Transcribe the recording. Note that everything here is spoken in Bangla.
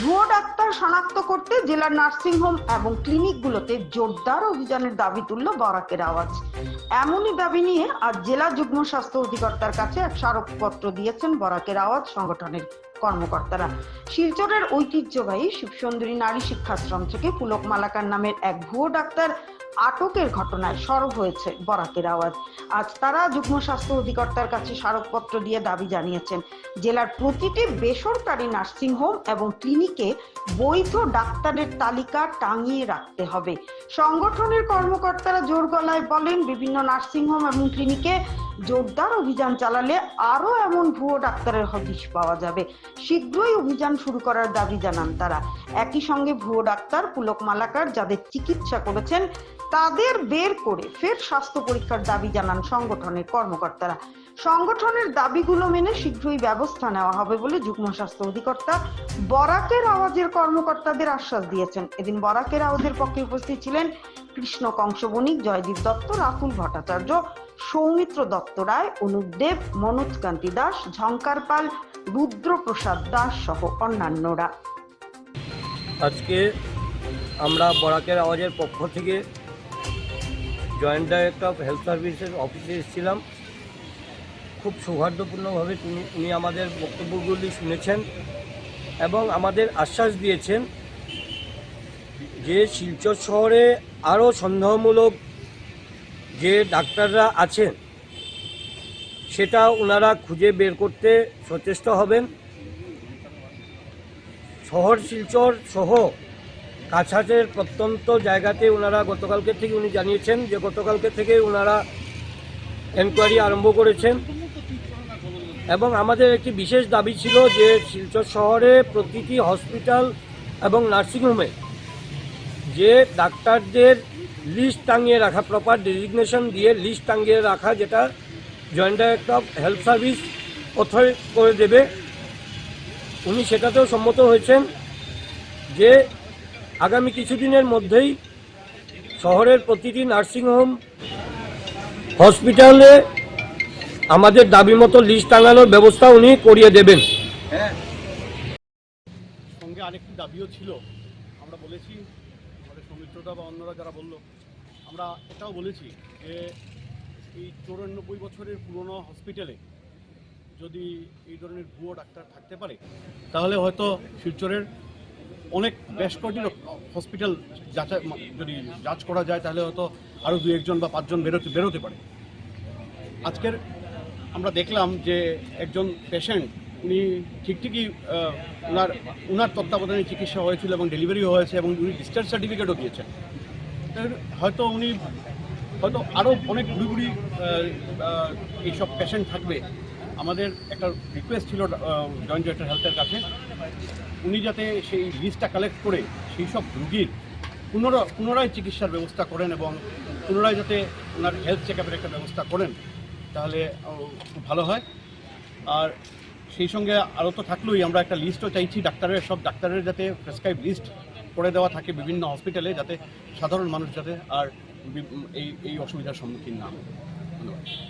ভুয়ো ডাক্তার শনাক্ত করতে জেলার নার্সিংহোম এবং ক্লিনিকগুলোতে জোরদার অভিযানের দাবি তুলল বরাকের আওয়াজ। এমনই দাবি নিয়ে আজ জেলা যুগ্ম স্বাস্থ্য অধিকর্তার কাছে এক স্মারকপত্র দিয়েছেন বরাকের আওয়াজ সংগঠনের কর্মকর্তারা। শিলচরের ঐতিহ্যবাহী শিবসুন্দরী নারী শিক্ষাশ্রম থেকে পুলক মালাকার নামের এক ভুয়ো ডাক্তার আটকের ঘটনায় সরব হয়েছে বরাকের আওয়াজ। আজ তারা যুগ্ম স্বাস্থ্য অধিকর্তার কাছে স্মারকপত্র দিয়ে দাবি জানিয়েছেন, জেলার প্রতিটি বেসরকারি নার্সিংহোম এবং ক্লিনিকে বৈধ ডাক্তারের তালিকা টাঙিয়ে রাখতে হবে। সংগঠনের কর্মকর্তারা জোর গলায় বলেন, বিভিন্ন নার্সিংহোম এবং ক্লিনিকে জোরদার অভিযান চালালে আরও এমন ভুয়ো ডাক্তারের হদিশ পাওয়া যাবে। শীঘ্রই অভিযান শুরু করার দাবি জানান তারা। একই সঙ্গে ভুয়ো ডাক্তার পুলক মালাকার যাদের চিকিৎসা করেছেন, তাদের বের করে ফের স্বাস্থ্য পরীক্ষার দাবি জানান সংগঠনের কর্মকর্তারা। সংগঠনের দাবিগুলো মেনে শীঘ্রই ব্যবস্থা নেওয়া হবে বলে যুগ্ম স্বাস্থ্য অধিকর্তা বরাকের আওয়াজের কর্মকর্তাদের আশ্বাস দিয়েছেন। এদিন বরাকের আওয়াজের পক্ষে উপস্থিত ছিলেন কৃষ্ণ কংস বণিক জয়দীপ দত্ত, রাহুল ভট্টাচার্য সৌমিত্র দত্ত রায়, অনুপ দেব, মনোজ কান্তি দাস, ঝঙ্কার পাল, রুদ্রপ্রসাদ দাস সহ অন্যান্যরা। আজকে আমরা বরাকের আওয়াজের পক্ষ থেকে জয়েন্ট ডাইরেক্টর অফ হেলথ সার্ভিসের অফিসে এসেছিলাম। খুব সৌহার্দ্যপূর্ণভাবে তিনি উনি আমাদের বক্তব্যগুলি শুনেছেন এবং আমাদের আশ্বাস দিয়েছেন যে শিলচর শহরে আরও সন্দেহমূলক যে ডাক্তাররা আছেন, সেটা ওনারা খুঁজে বের করতে সচেষ্ট হবেন। শহর শিলচর সহ কাছাটের প্রত্যন্ত জায়গাতে ওনারা, গতকালকে থেকে উনি জানিয়েছেন যে গতকালকে থেকে ওনারা এনকোয়ারি আরম্ভ করেছেন। এবং আমাদের একটি বিশেষ দাবি ছিল যে শিলচর শহরে প্রতিটি হসপিটাল এবং নার্সিংহোমে যে ডাক্তারদের লিস্ট টাঙিয়ে রাখা প্রপার ডেজিগনেশন দিয়ে লিস্ট টাঙিয়ে রাখা, যেটা joint director of health service authority করে দেবে, উনি সেটাতেও সম্মত হয়েছেন যে আগামী কিছুদিনের মধ্যেই শহরের প্রতিটি নার্সিংহোম হসপিটালে আমাদের দাবি মতো লিস্ট টাঙানোর ব্যবস্থা উনি করিয়ে দেবেন। সঙ্গে আরেকটি দাবিও ছিল, আমরা বলেছি আমাদের বা অন্যরা যারা বলল, আমরা এটাও বলেছি যে এই চৌরানব্বই বছরের পুরনো হসপিটালে যদি এই ধরনের ভুয়ো ডাক্তার থাকতে পারে, তাহলে হয়তো শিলচরের অনেক বেশ কটি হসপিটাল যাচাই যদি যাচ করা যায়, তাহলে হয়তো আরও দু একজন বা পাঁচজন বেরোতে বেরোতে পারে। আজকের আমরা দেখলাম যে একজন পেশেন্ট উনি ঠিক ঠিকই ওনার ওনার তত্ত্বাবধানে চিকিৎসা হয়েছিল এবং ডেলিভারিও হয়েছে এবং উনি ডিসচার্জ সার্টিফিকেটও দিয়েছেন। হয়তো উনি, হয়তো আরও অনেক ঘুরি এইসব পেশেন্ট থাকবে। আমাদের একটা রিকোয়েস্ট ছিল জয়েন্ট ডিরেক্টর হেলথের কাছে। উনি যাতে সেই লিস্টটা কালেক্ট করে সেই সব রুগীর পুনরায় পুনরায় চিকিৎসার ব্যবস্থা করেন এবং পুনরায় যাতে ওনার হেলথ চেক একটা ব্যবস্থা করেন, তাহলে খুব ভালো হয়। আর সেই সঙ্গে আরও তো থাকলোই, আমরা একটা লিস্টও চাইছি ডাক্তারের, সব ডাক্তারের যাতে প্রেসক্রাইব লিস্ট করে দেওয়া থাকে বিভিন্ন হসপিটালে যাতে সাধারণ মানুষ যাতে আর এই এই অসুবিধার সম্মুখীন না হয়। ধন্যবাদ।